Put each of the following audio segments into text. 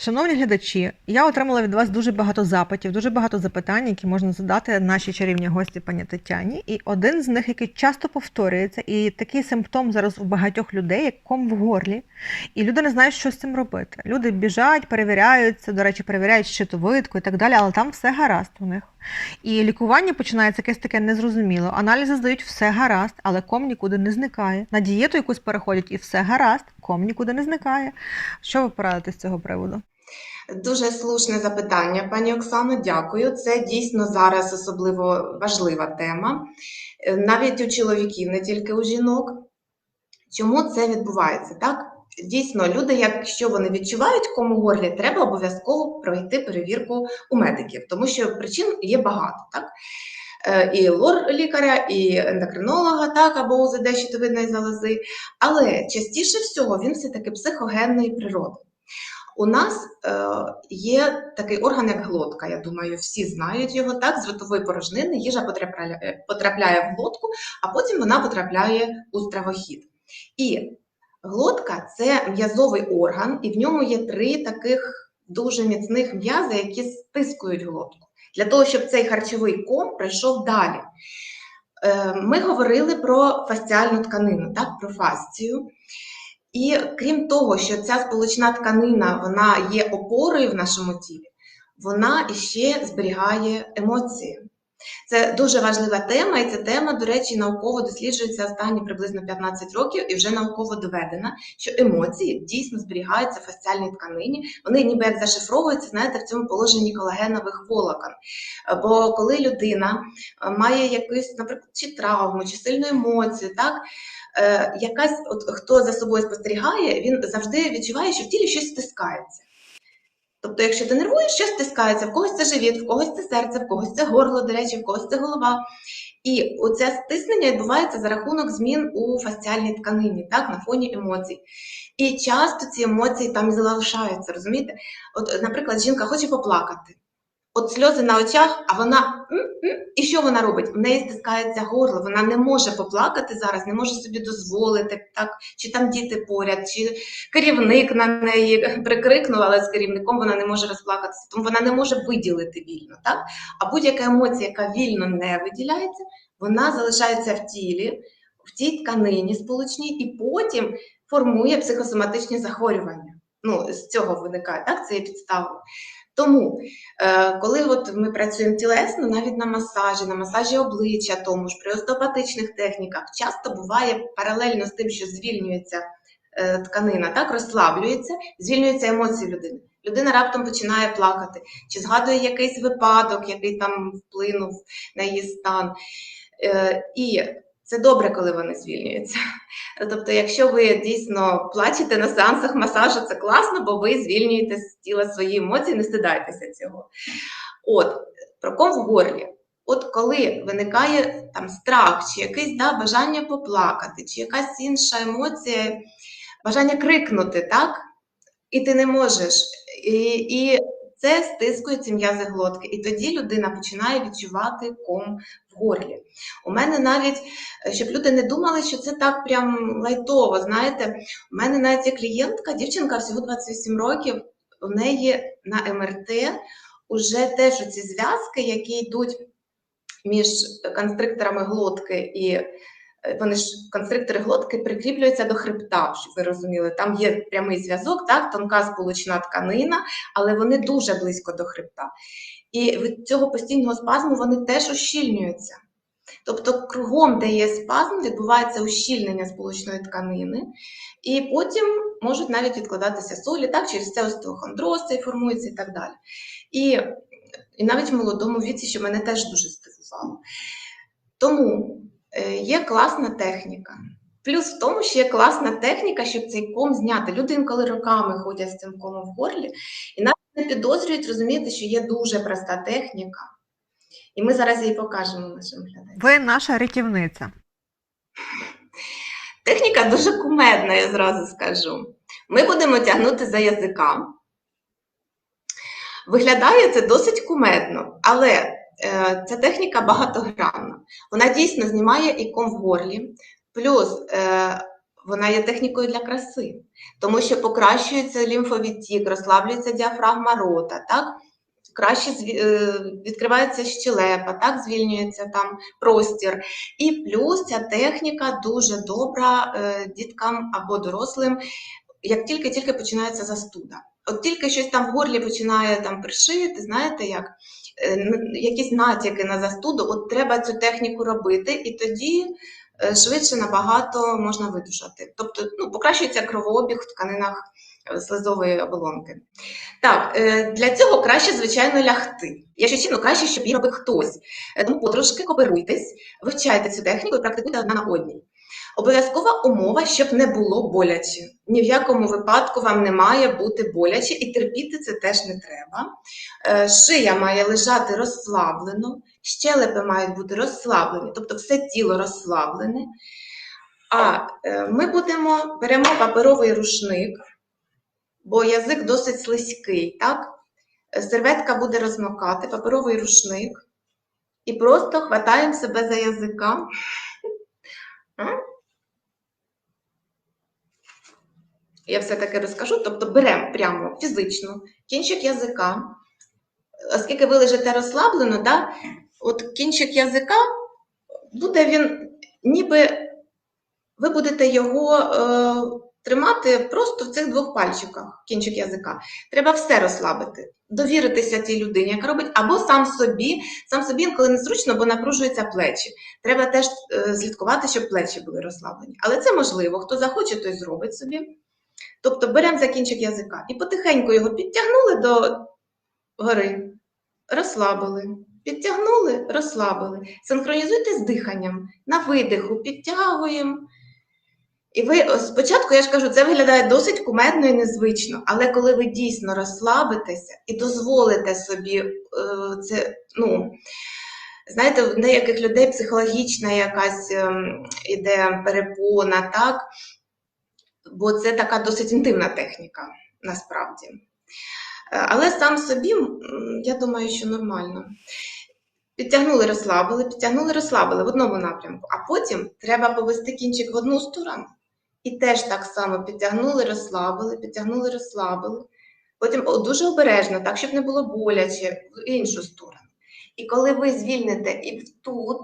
Шановні глядачі, я отримала від вас дуже багато запитів, дуже багато запитань, які можна задати нашій чарівній гості пані Тетяні. І один з них, який часто повторюється, і такий симптом зараз у багатьох людей, як ком в горлі, і люди не знають, що з цим робити. Люди біжать, перевіряються, до речі, перевіряють щитовидку і так далі, але там все гаразд у них. І лікування починається якесь таке незрозуміло. Аналізи здають все гаразд, але ком нікуди не зникає. На дієту якусь переходять і все гаразд, ком нікуди не зникає. Що ви порадите з цього приводу? Дуже слушне запитання, пані Оксано. Дякую. Це дійсно зараз особливо важлива тема, Е, навіть у чоловіків, не тільки у жінок. Чому це відбувається? Так, дійсно, люди, якщо вони відчувають кому горлі, треба обов'язково пройти перевірку у медиків, тому що причин є багато. Так? Е, І лор-лікаря, і ендокринолога, так, або УЗД щитовидної залози. Але частіше всього він все-таки психогенної природи. У нас е, є такий орган, як глотка. Я думаю, всі знають його. Так, з ротової порожнини їжа потрапляє, е, потрапляє в глотку, а потім вона потрапляє у стравохід. І глотка це м'язовий орган, і в ньому є три таких дуже міцних м'язи, які стискують глотку. Для того, щоб цей харчовий ком пройшов далі. Е, Ми говорили про фасціальну тканину, так, про фасцію. І крім того, що ця сполучна тканина вона є опорою в нашому тілі, вона іще зберігає емоції. Це дуже важлива тема, і ця тема, до речі, науково досліджується останні приблизно 15 років і вже науково доведена, що емоції дійсно зберігаються в фасціальній тканині. Вони ніби як зашифровуються, знаєте, в цьому положенні колагенових волокон. Бо коли людина е, має якусь, наприклад, чи травму, чи сильну емоцію, так, е, якась, от хто за собою спостерігає, він завжди відчуває, що в тілі щось стискається. Тобто, якщо ти нервуєш, щось стискається, в когось це живіт, в когось це серце, в когось це горло, до речі, в когось це голова. І оце стиснення відбувається за рахунок змін у фасціальній тканині, так, на фоні емоцій. І часто ці емоції там залишаються, розумієте? От, наприклад, жінка хоче поплакати. От сльози на очах, а вона і що вона робить? В неї стискається горло, вона не може поплакати зараз, не може собі дозволити, так, чи там діти поряд, чи керівник на неї прикрикнув, але з керівником вона не може розплакатися, тому вона не може виділити вільно. Так? А будь-яка емоція, яка вільно не виділяється, вона залишається в тілі, в тій тканині сполучній, і потім формує психосоматичні захворювання. Ну, з цього виникає, так, це є підставою. Тому, е, коли от ми працюємо тілесно, навіть на масажі, на масажі обличчя, тому ж при остеопатичних техніках, часто буває паралельно з тим, що звільнюється е, тканина, так розслаблюється, звільнюються емоції людини. Людина раптом починає плакати, чи згадує якийсь випадок, який там вплинув на її стан. Е, І це добре, коли вони звільнюються. Тобто, якщо ви дійсно плачете на сеансах масажу, це класно, бо ви звільнюєте з тіла свої емоції, не стидайтеся цього. От, про ком в горлі. От коли виникає там страх, чи якесь да, бажання поплакати, чи якась інша емоція, бажання крикнути, так? І ти не можеш. І, і це стискує ці м'язи глотки. І тоді людина починає відчувати ком в горлі. У мене навіть, е, щоб люди не думали, що це так прям лайтово. Знаєте, у мене навіть є клієнтка, дівчинка всього 28 років, у неї на МРТ уже теж ці зв'язки, які йдуть між констрикторами глотки і вони ж констриктори глотки прикріплюються до хребта, щоб ви розуміли. Там є прямий зв'язок, так, тонка сполучна тканина, але вони дуже близько до хребта. І від цього постійного спазму вони теж ущільнюються. Тобто, кругом, де є спазм, відбувається ущільнення сполучної тканини, і потім можуть навіть відкладатися солі, так, через це остеохондроз цей формується і так далі. І, і навіть в молодому віці, що мене теж дуже здивувало. Тому е, є класна техніка. Плюс в тому, що є класна техніка, щоб цей ком зняти. Люди інколи роками ходять з цим комом в горлі і навіть не підозрюють, розумієте, що є дуже проста техніка. І ми зараз її покажемо нашим глядачам. Ви наша рятівниця. Техніка дуже кумедна, я зразу скажу. Ми будемо тягнути за язика. Виглядає це досить кумедно, але е, ця техніка багатогранна. Вона дійсно знімає і ком в горлі, плюс е, вона є технікою для краси, тому що покращується лімфовідтік, розслаблюється діафрагма рота, так? краще е, відкривається щелепа, так? звільнюється там простір. І плюс ця техніка дуже добра е, діткам або дорослим, як тільки-тільки починається застуда. От тільки щось там в горлі починає там пришити, знаєте як? Е, н- Якісь натяки на застуду, от треба цю техніку робити, і тоді е, швидше набагато можна видужати. Тобто ну, покращується кровообіг в тканинах е, слизової оболонки. Так, для цього краще, звичайно, лягти. Якщо чесно, краще, щоб її робив хтось. Тому потрошки кооперуйтесь, вивчайте цю техніку і практикуйте одна на одній. Обов'язкова умова, щоб не було боляче. Ні в якому випадку вам не має бути боляче, і терпіти це теж не треба. Е, Шия має лежати розслаблено, щелепи мають бути розслаблені, тобто все тіло розслаблене. А е, ми будемо, беремо паперовий рушник, бо язик досить слизький, так? Серветка буде розмокати, паперовий рушник, і просто хватаємо себе за язика. М? Я все-таки розкажу, тобто беремо прямо фізично кінчик язика, оскільки ви лежите розслаблено, да, от кінчик язика буде він, ніби ви будете його е, тримати просто в цих двох пальчиках, кінчик язика. Треба все розслабити, довіритися тій людині, яка робить, або сам собі, сам собі інколи незручно, бо напружуються плечі. Треба теж е, слідкувати, щоб плечі були розслаблені. Але це можливо. Хто захоче, той зробить собі. Тобто беремо за кінчик язика і потихеньку його підтягнули до гори, розслабили. Підтягнули, розслабили. Синхронізуйте з диханням. На видиху підтягуємо. І ви спочатку, я ж кажу, це виглядає досить кумедно і незвично, але коли ви дійсно розслабитеся і дозволите собі е, це, ну, знаєте, в деяких людей психологічна якась ем, іде перепона, так? Бо це така досить інтимна техніка насправді. Е, Але сам собі, я думаю, що нормально. Підтягнули, розслабили, підтягнули, розслабили в одному напрямку, а потім треба повести кінчик в одну сторону. І теж так само підтягнули, розслабили, підтягнули, розслабили. Потім дуже обережно, так, щоб не було боляче, в іншу сторону. І коли ви звільните і тут,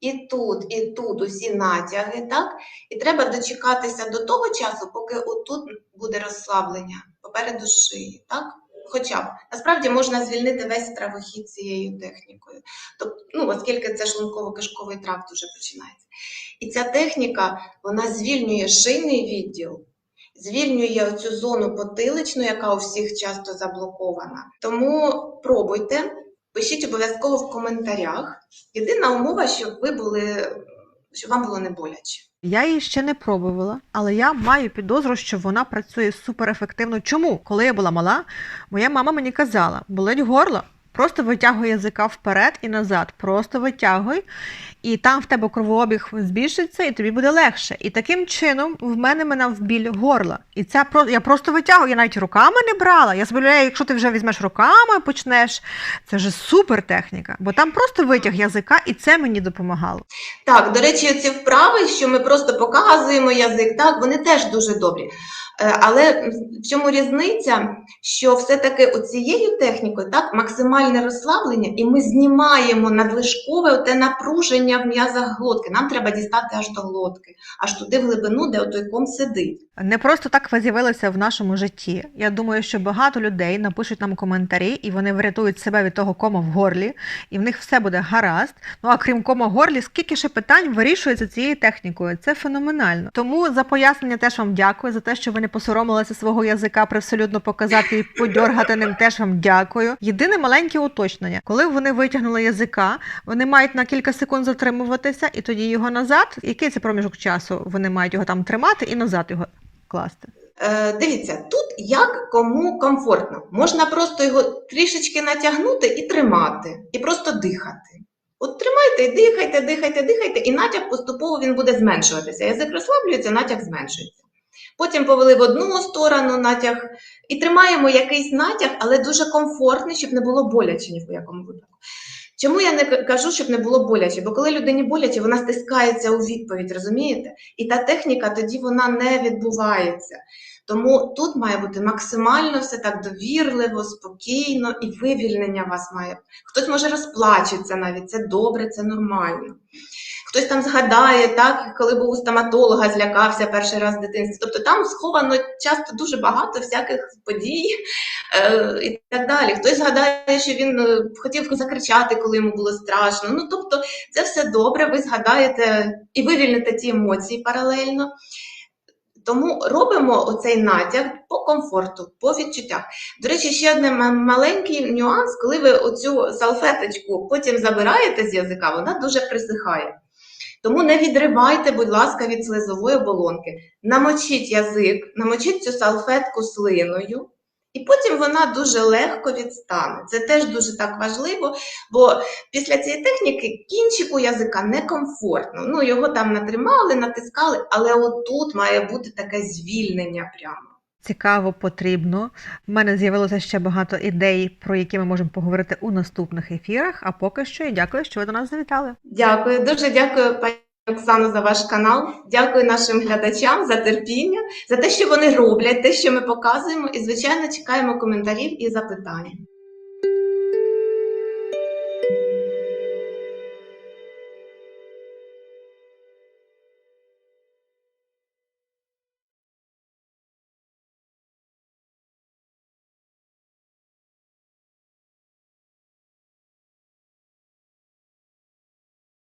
і тут, і тут усі натяги, так, і треба дочекатися до того часу, поки отут буде розслаблення попереду шиї, так? Хоча б насправді можна звільнити весь стравохід цією технікою. Тобто, ну, оскільки це шлунково-кишковий тракт вже починається. І ця техніка вона звільнює шийний відділ, звільнює цю зону потиличну, яка у всіх часто заблокована. Тому пробуйте, пишіть обов'язково в коментарях. Єдина умова, щоб ви були, щоб вам було не боляче. Я її ще не пробувала, але я маю підозру, що вона працює суперефективно. Чому? Коли я була мала, моя мама мені казала: болить горло, просто витягуй язика вперед і назад, просто витягуй, і там в тебе кровообіг збільшиться, і тобі буде легше. І таким чином в мене минав біль горла. І це я просто витягую, я навіть руками не брала. Я собі якщо ти вже візьмеш руками, почнеш, це вже супер техніка, бо там просто витяг язика, і це мені допомагало. Так, до речі, ці вправи, що ми просто показуємо язик, так, вони теж дуже добрі. Е, Але в чому різниця, що все-таки оцією технікою так, максимальне розслаблення, і ми знімаємо надлишкове те напруження в м'язах глотки. Нам треба дістати аж до глотки, аж туди в глибину, де отой ком сидить. Не просто так ви з'явилися в нашому житті. Я думаю, що багато людей напишуть нам коментарі, і вони врятують себе від того кома в горлі, і в них все буде гаразд. Ну а крім кома в горлі, скільки ще питань вирішується цією технікою? Це феноменально. Тому за пояснення теж вам дякую, за те, що ви не посоромилися свого язика привселюдно показати і подьоргати ним. Теж вам дякую. Єдине маленьке уточнення, коли вони витягнули язика, вони мають на кілька секунд затримуватися, і тоді його назад. Який це проміжок часу? Вони мають його там тримати і назад його класти. Е, Дивіться, тут як кому комфортно. Можна просто його трішечки натягнути і тримати, і просто дихати. От тримайте, дихайте, дихайте, дихайте, і натяг поступово він буде зменшуватися. Язик розслаблюється, натяг зменшується. Потім повели в одну сторону натяг і тримаємо якийсь натяг, але дуже комфортний, щоб не було боляче ні в якому випадку. Чому я не кажу, щоб не було боляче? Бо коли людині боляче, вона стискається у відповідь, розумієте? І та техніка тоді вона не відбувається. Тому тут має бути максимально все так довірливо, спокійно і вивільнення вас має. Хтось може розплачеться навіть, це добре, це нормально. Хтось там згадає, так, коли був у стоматолога, злякався перший раз в дитинстві. Тобто там сховано часто дуже багато всяких подій е, і так далі. Хтось згадає, що він е, хотів закричати, коли йому було страшно. Ну, тобто, це все добре, ви згадаєте і вивільните ті емоції паралельно. Тому робимо оцей натяг по комфорту, по відчуттях. До речі, ще один маленький нюанс, коли ви оцю салфеточку потім забираєте з язика, вона дуже присихає. Тому не відривайте, будь ласка, від слизової оболонки. Намочіть язик, намочіть цю салфетку слиною, і потім вона дуже легко відстане. Це теж дуже так важливо, бо після цієї техніки кінчику язика некомфортно. Ну, його там натримали, натискали, але отут має бути таке звільнення прямо. Цікаво, потрібно. У мене з'явилося ще багато ідей, про які ми можемо поговорити у наступних ефірах. А поки що і дякую, що ви до нас завітали. Дякую, дуже дякую, пані Оксано, за ваш канал. Дякую нашим глядачам за терпіння, за те, що вони роблять, те, що ми показуємо, і, звичайно, чекаємо коментарів і запитань.